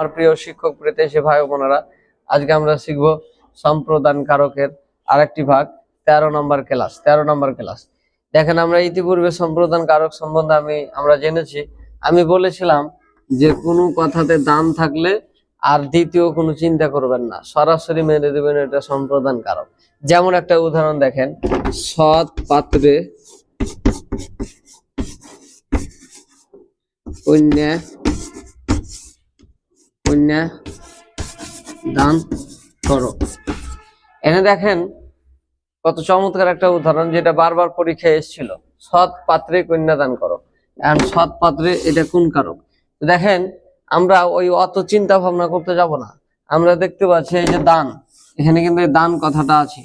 আমার প্রিয় শিক্ষক, প্রীতেশী ভাই বোনেরা, আজকে আমরা শিখব সম্প্রদান কারকের আরেকটি ভাগ, তেরো নম্বর ক্লাস, তেরো নম্বর ক্লাস। দেখেন, আমরা ইতিপূর্বে সম্প্রদান কারক সম্বন্ধে আমি, আমরা জেনেছি। আমি বলেছিলাম যে, কোনো কথাতে দান থাকলে আর দ্বিতীয় কোনো চিন্তা করবেন না, সরাসরি মেনে দেবেন এটা সম্প্রদান কারক যেমন একটা উদাহরণ দেখেন, সৎ পাত্রে কন্যা কন্যা দান করো এনে দেখেন কত চমৎকার একটা উদাহরণ যেটা বারবার পরীক্ষায় এসেছিল। সৎ পাত্রে কন্যা দান করো। এখন সৎ পাত্রে এটা কোন কারক? দেখেন, আমরা ওই অত চিন্তা ভাবনা করতে যাব না। আমরা দেখতে পাচ্ছি এই যে দান। এখানে কিন্তু দান কথাটা আছে।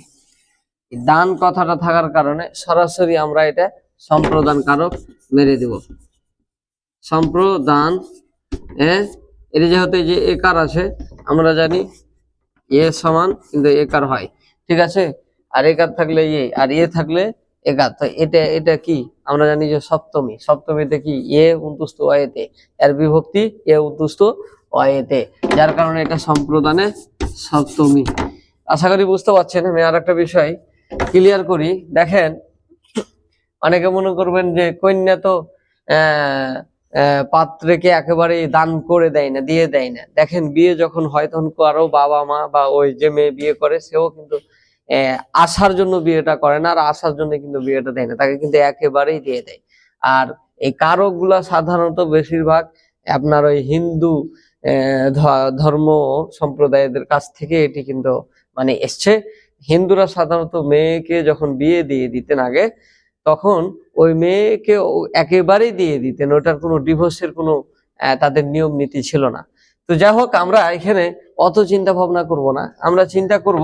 দান কথাটা থাকার কারণে সরাসরি আমরা এটা সম্প্রদান কারক মেরে দিব। সম্প্রদান এ এর যেহেতু যে একার আছে আমরা জানি এ সমান কিন্তু একার হয়। ঠিক আছে? আর একার থাকলে এ আর এ থাকলে একার। তো এটা এটা কি? আমরা জানি যে সপ্তমী। সপ্তমীতে কি? এ উন্তুস্ত অয়েতে। এর বিভক্তি এ উন্তুস্ত অয়েতে। যার কারণে এটা সম্প্রদানে সপ্তমী। আশা করি বুঝতে পারছেন আমি আর একটা বিষয় ক্লিয়ার করি। দেখেন অনেকে মনে করবেন যে কন্যা তো আহ, পাত্রকে একেবারে দান করে দেয় না, দিয়ে দেয় না। দেখেন, বিয়ে যখন হয় তখন কারও বাবা মা বা ওই যে মেয়ে বিয়ে করে, সেও কিন্তু আসার জন্য বিয়েটা করে না, আর আসার জন্য কিন্তু বিয়েটা দেয় না। তাকে কিন্তু একেবারেই দিয়ে দেয়। আর এই কারকগুলা সাধারণত বেশিরভাগ আপনার ওই হিন্দু ধর্ম সম্প্রদায়দের কাছ থেকে এটি কিন্তু মানে এসছে। হিন্দুরা সাধারণত মেয়েকে যখন বিয়ে দিয়ে দিতেন আগে তখন ওই মেয়েকে একেবারেই দিয়ে দিতেন। ওটার কোনো ডিভোর্সের কোনো তাদের নিয়ম নীতি ছিল না। তো যাই হোক, আমরা এখানে অত চিন্তা ভাবনা করব না। আমরা চিন্তা করব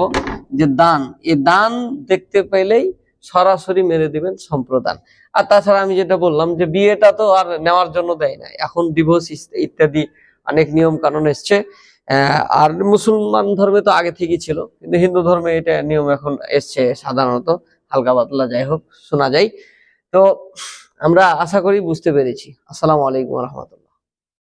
যে দান এই দান দেখতে পেলেই সরাসরি মেরে দিবেন সম্প্রদান। আর তাছাড়া আমি যেটা বললাম যে বিয়েটা তো আর নেওয়ার জন্য দেয় না এখন ডিভোর্স ইত্যাদি অনেক নিয়ম কানুন এসছে আর মুসলমান ধর্মে তো আগে থেকেই ছিল। কিন্তু হিন্দু ধর্মে এটা নিয়ম এখন এসছে সাধারণত। হালকা পাতলা যাই হোক, শোনা যায় তো আমরা আশা করি বুঝতে পেরেছি। আসসালামু আলাইকুম রহমতুল্লাহ।